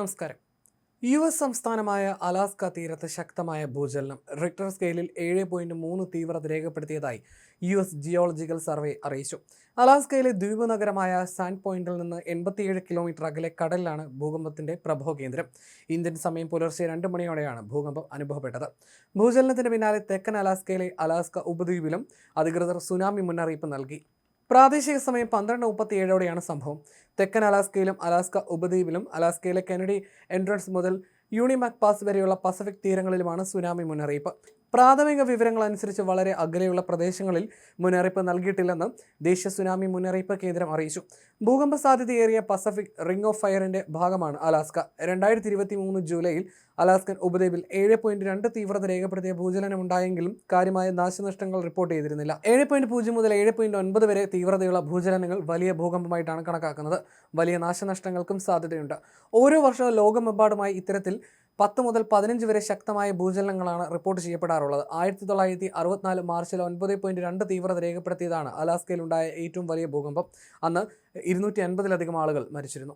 നമസ്കാരം. U S സംസ്ഥാനമായ Alaska തീരത്ത് ശക്തമായ ഭൂചലനം. റിക്ടർ സ്കെയിലിൽ ഏഴ് പോയിന്റ് മൂന്ന് തീവ്രത രേഖപ്പെടുത്തിയതായി യു എസ് ജിയോളജിക്കൽ സർവേ അറിയിച്ചു. അലാസ്കയിലെ ദ്വീപ് നഗരമായ സാൻഡ് പോയിന്റിൽ നിന്ന് എൺപത്തിയേഴ് കിലോമീറ്റർ അകലെ കടലിലാണ് ഭൂകമ്പത്തിന്റെ പ്രഭവ കേന്ദ്രം. ഇന്ത്യൻ സമയം പുലർച്ചെ രണ്ട് മണിയോടെയാണ് ഭൂകമ്പം അനുഭവപ്പെട്ടത്. ഭൂചലനത്തിന് പിന്നാലെ തെക്കൻ അലാസ്കയിലെ അലാസ്ക ഉപദ്വീപിലും അധികൃതർ സുനാമി മുന്നറിയിപ്പ് നൽകി. പ്രാദേശിക സമയം പന്ത്രണ്ട് മുപ്പത്തി ഏഴോടെയാണ് സംഭവം. തെക്കൻ അലാസ്കയിലും അലാസ്ക ഉപദ്വീപിലും അലാസ്കയിലെ കെനഡി എൻട്രൻസ് മുതൽ യൂണിമാക് പാസ് വരെയുള്ള പസഫിക് തീരങ്ങളിലുമാണ് സുനാമി മുന്നറിയിപ്പ്. പ്രാഥമിക വിവരങ്ങൾ അനുസരിച്ച് വളരെ അകലെയുള്ള പ്രദേശങ്ങളിൽ മുന്നറിയിപ്പ് നൽകിയിട്ടില്ലെന്ന് ദേശീയ സുനാമി മുന്നറിയിപ്പ് കേന്ദ്രം അറിയിച്ചു. ഭൂകമ്പ സാധ്യതയേറിയ പസഫിക് റിംഗ് ഓഫ് ഫയറിന്റെ ഭാഗമാണ് അലാസ്ക. രണ്ടായിരത്തി ഇരുപത്തി മൂന്ന് ജൂലൈയിൽ അലാസ്കൻ ഉപദ്വീപിൽ ഏഴ് പോയിന്റ് രണ്ട് തീവ്രത രേഖപ്പെടുത്തിയ ഭൂചലനം ഉണ്ടായെങ്കിലും കാര്യമായ നാശനഷ്ടങ്ങൾ റിപ്പോർട്ട് ചെയ്തിരുന്നില്ല. ഏഴ് പോയിന്റ് പൂജ്യം മുതൽ ഏഴ് പോയിന്റ് ഒൻപത് വരെ തീവ്രതയുള്ള ഭൂചലനങ്ങൾ വലിയ ഭൂകമ്പമായിട്ടാണ് കണക്കാക്കുന്നത്. വലിയ നാശനഷ്ടങ്ങൾക്കും സാധ്യതയുണ്ട്. ഓരോ വർഷവും ലോകമെമ്പാടുമായി ഇത്തരത്തിൽ പത്ത് മുതൽ പതിനഞ്ച് വരെ ശക്തമായ ഭൂചലനങ്ങളാണ് റിപ്പോർട്ട് ചെയ്യപ്പെടാറുള്ളത്. ആയിരത്തി തൊള്ളായിരത്തി അറുപത്തിനാല് മാർച്ചിൽ ഒൻപത് പോയിന്റ് രണ്ട് തീവ്രത രേഖപ്പെടുത്തിയതാണ് അലാസ്കയിലുണ്ടായ ഏറ്റവും വലിയ ഭൂകമ്പം. അന്ന് ഇരുന്നൂറ്റി അൻപതിലധികം ആളുകൾ മരിച്ചിരുന്നു.